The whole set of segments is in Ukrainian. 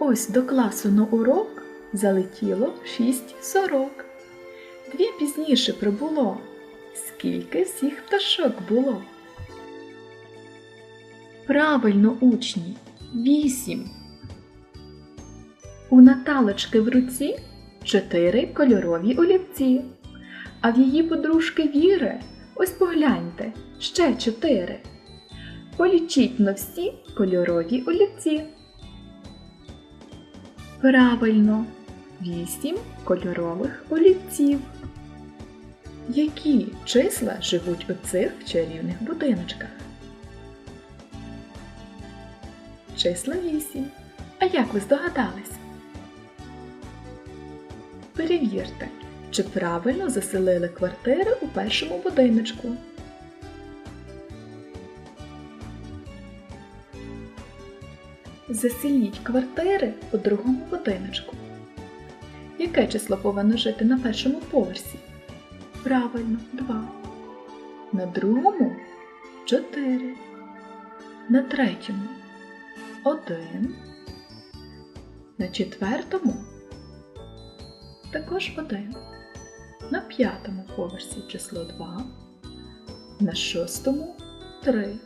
ось до класу на урок залетіло шість сорок. Дві пізніше прибуло. Скільки всіх пташок було? Правильно, учні, вісім. У Наталочки в руці чотири кольорові олівці, а в її подружки Віри, ось погляньте, ще чотири. Полічіть на всі кольорові олівці. Правильно, вісім кольорових олівців. Які числа живуть у цих чарівних будиночках? Числа вісім. А як ви здогадались? Перевірте, чи правильно заселили квартири у першому будиночку. Заселіть квартири у другому будиночку. Яке число повинно жити на першому поверсі? Правильно, 2. На другому 4. На третьому 1. На четвертому також 1. На п'ятому поверсі число 2. На шостому 3.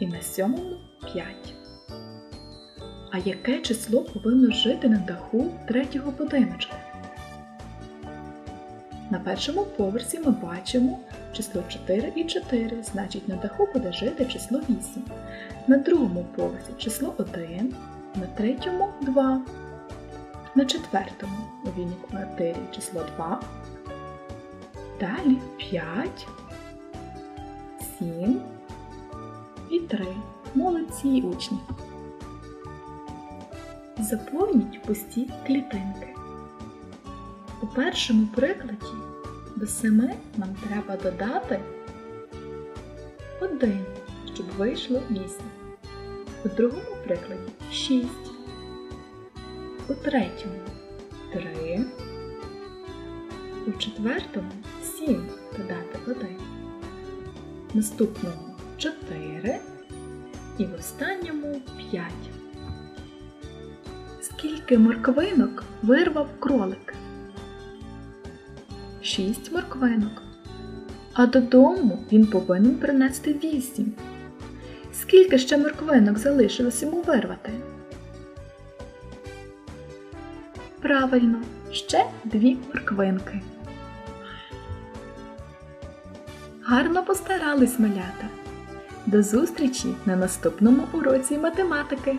І на сьомому 5. А яке число повинно жити на даху третього будиночка? На першому поверсі ми бачимо число 4 і 4, значить на даху буде жити число 8. На другому поверсі число 1, на третьому 2. На четвертому у вільній квартирі число 2. Далі 5, 7 і 3. Молодці учні. Заповніть пусті клітинки. У першому прикладі до 7 нам треба додати 1, щоб вийшло 8. У другому прикладі 6. У третьому 3. У четвертому 7 додати 1. Наступному 4. І в останньому 5. Скільки морквинок вирвав кролик? Шість морквинок. А додому він повинен принести вісім. Скільки ще морквинок залишилось йому вирвати? Правильно, ще дві морквинки. Гарно постарались малята. До зустрічі на наступному уроці математики!